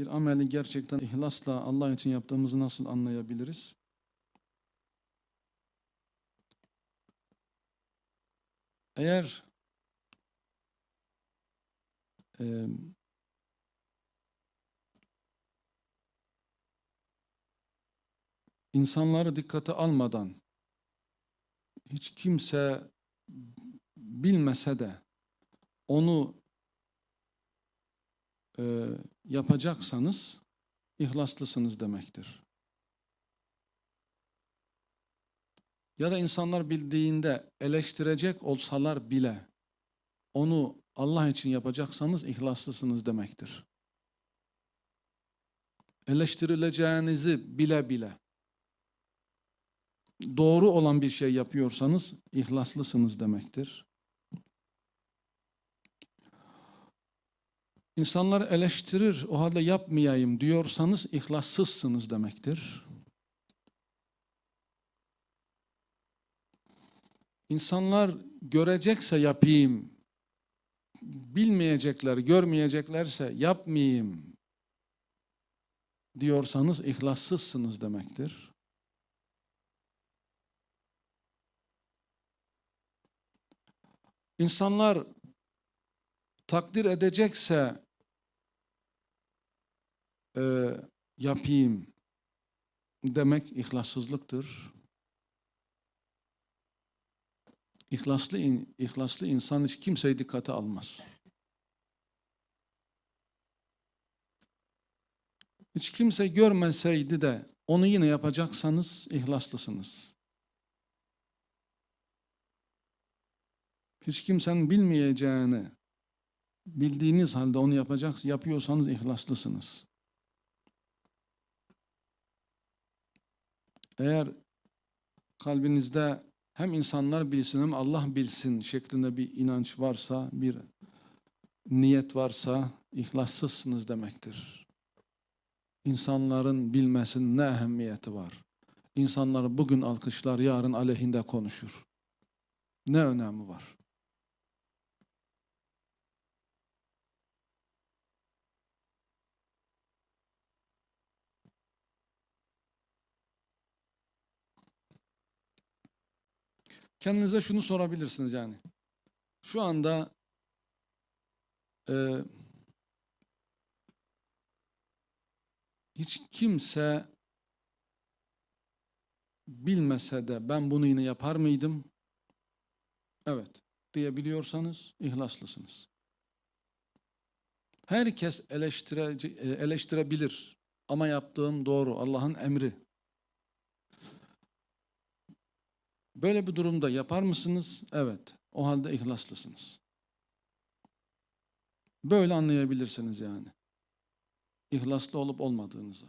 bir ameli gerçekten ihlasla Allah için yaptığımızı nasıl anlayabiliriz? Eğer e, insanları dikkate almadan hiç kimse bilmese de onu e, yapacaksanız ihlaslısınız demektir. Ya da insanlar bildiğinde eleştirecek olsalar bile onu Allah için yapacaksanız ihlaslısınız demektir. Eleştirileceğinizi bile bile doğru olan bir şey yapıyorsanız ihlaslısınız demektir. İnsanlar eleştirir, o halde yapmayayım diyorsanız ihlassızsınız demektir. İnsanlar görecekse yapayım, bilmeyecekler, görmeyeceklerse yapmayayım diyorsanız ihlassızsınız demektir. İnsanlar takdir edecekse e, yapayım demek ihlassızlıktır. İhlaslı, in- insan hiç kimseyi dikkate almaz. Hiç kimse görmeseydi de onu yine yapacaksanız ihlaslısınız. Hiç kimsenin bilmeyeceğini bildiğiniz halde onu yapacak, yapıyorsanız ihlaslısınız. Eğer kalbinizde hem insanlar bilsin hem Allah bilsin şeklinde bir inanç varsa, bir niyet varsa ihlassızsınız demektir. İnsanların bilmesinin ne ehemmiyeti var? İnsanlar bugün alkışlar, yarın aleyhinde konuşur. Ne önemi var? Kendinize şunu sorabilirsiniz yani. Şu anda e, hiç kimse bilmese de ben bunu yine yapar mıydım? Evet diyebiliyorsanız ihlaslısınız. Herkes eleştirece, e, eleştirebilir ama yaptığım doğru Allah'ın emri. Böyle bir durumda yapar mısınız? Evet. O halde ihlaslısınız. Böyle anlayabilirsiniz yani. İhlaslı olup olmadığınızı.